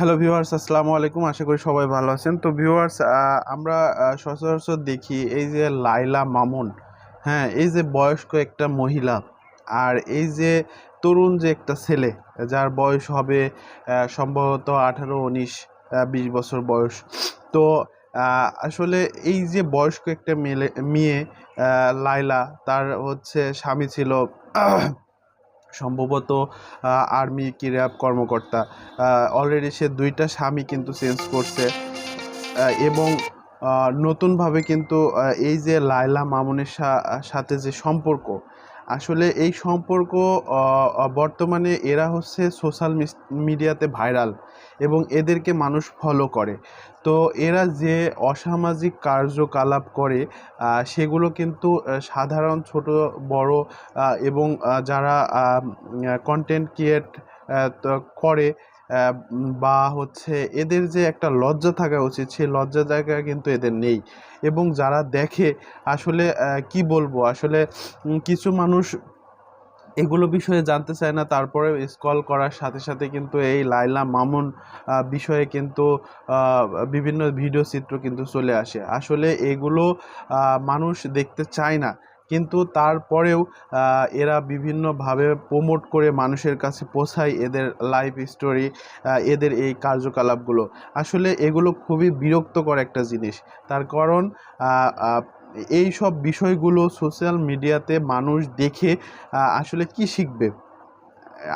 Hello viewers, আসসালামু আলাইকুম। আশা করি সবাই ভালো আছেন। তো ভিউয়ার্স আমরা সচরাচর দেখি এই যে লাইলা মামুন হ্যাঁ এই যে বয়স্ক একটা মহিলা আর এই যে তরুণ যে একটা ছেলে, যার বয়স হবে সম্ভবত আঠারো, উনিশ বিশ বছর বয়স। তো আসলে এই যে বয়স্ক একটা মেয়ে লাইলা, তার হচ্ছে স্বামী ছিল সম্ভবত আর্মি ক্রীড়া কর্মকর্তা। অলরেডি সে দুইটা স্বামী কিন্তু চেঞ্জ করছে। এবং নতুনভাবে কিন্তু এই যে লায়লা মামুনের সাথে যে সম্পর্ক আসলে এই সম্পর্ক বর্তমানে এরা হচ্ছে সোশ্যাল মিডিয়াতে ভাইরাল এবং এদেরকে মানুষ ফলো করে। তো এরা যে অসামাজিক কার্যকলাপ করে সেগুলো কিন্তু সাধারণ ছোট, বড় এবং যারা কন্টেন্ট ক্রিয়েট করে বা হচ্ছে এদের যে একটা লজ্জা থাকা উচিত, সেই লজ্জা জায়গা কিন্তু এদের নেই। এবং যারা দেখে আসলে কি বলব? আসলে কিছু মানুষ এগুলো বিষয়ে জানতে চায় না, তারপরে স্কল করার সাথে সাথে কিন্তু এই লাইলা মামুন বিষয়ে কিন্তু বিভিন্ন ভিডিও চিত্র কিন্তু চলে আসে। আসলে এগুলো মানুষ দেখতে চায় না। কিন্তু তারপরেও এরা বিভিন্নভাবে প্রমোট করে মানুষের কাছে পৌঁছায় এদের লাইফ স্টোরি এদের এই কার্যকলাপগুলো। আসলে এগুলো খুবই বিরক্তকর একটা জিনিস। তার কারণ এই সব বিষয়গুলো সোশ্যাল মিডিয়াতে মানুষ দেখে আসলে কি শিখবে?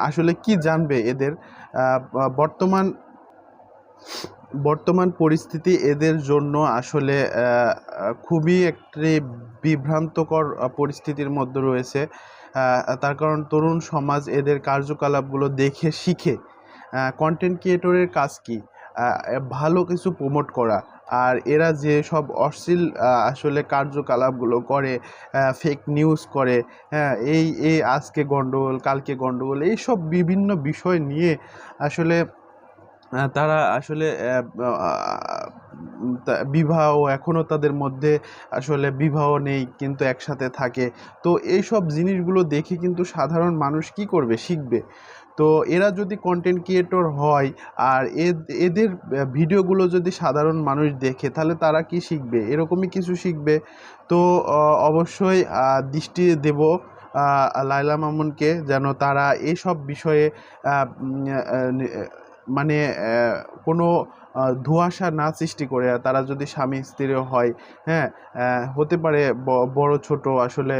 আসলে কি জানবে এদের? বর্তমান বর্তমান পরিস্থিতি এদের জন্য আসলে খুবই একটি বিভ্রান্তকর পরিস্থিতির মধ্যে রয়েছে। তার কারণ তরুণ সমাজ এদের কার্যকলাপগুলো দেখে, শিখে কন্টেন্ট ক্রিয়েটরের কাজ কি? ভালো কিছু প্রমোট করা। আর এরা যে সব অশ্লীল আসলে কার্যকলাপগুলো করে ফেক নিউজ করে হ্যাঁ এই এই আজকে গন্ডগোল, কালকে গন্ডগোল এই সব বিভিন্ন বিষয় নিয়ে আসলে তারা আসলে বিবাহ এখনও তাদের মধ্যে আসলে বিবাহ নেই, কিন্তু একসাথে থাকে। তো এইসব জিনিসগুলো দেখে কিন্তু সাধারণ মানুষ কি করবে? শিখবে। তো এরা যদি কন্টেন্ট ক্রিয়েটর হয়, আর এদের ভিডিওগুলো যদি সাধারণ মানুষ দেখে, তাহলে তারা কি শিখবে? এরকমই কিছু শিখবে। তো অবশ্যই দৃষ্টি দেব লায়লা মামুনকে যেন তারা এসব বিষয়ে মানে কোনো ধোঁয়াশা না সৃষ্টি করে তারা যদি স্বামী স্ত্রীও হয় হ্যাঁ হতে পারে বড় ছোট আসলে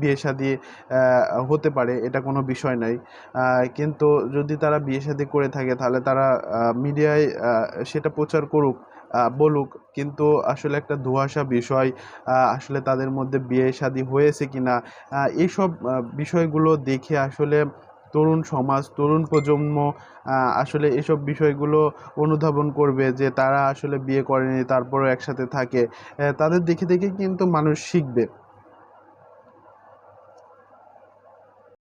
বিয়ে শাদী হতে পারে এটা কোনো বিষয় নাই। কিন্তু যদি তারা বিয়ে শাদী করে থাকে তাহলে তারা মিডিয়ায় সেটা প্রচার করুক বলুক কিন্তু আসলে একটা ধোঁয়াশা বিষয় আসলে তাদের মধ্যে বিয়ে শাদী হয়েছে কিনা আহ, এইসব বিষয়গুলো দেখে আসলে তরুণ সমাজ, তরুণ প্রজন্ম আসলে এসব বিষয়গুলো অনুধাবন করবে যে তারা আসলে বিয়ে করেনি, তারপরেও একসাথে থাকে। তাদের দেখে দেখে কিন্তু মানুষ শিখবে।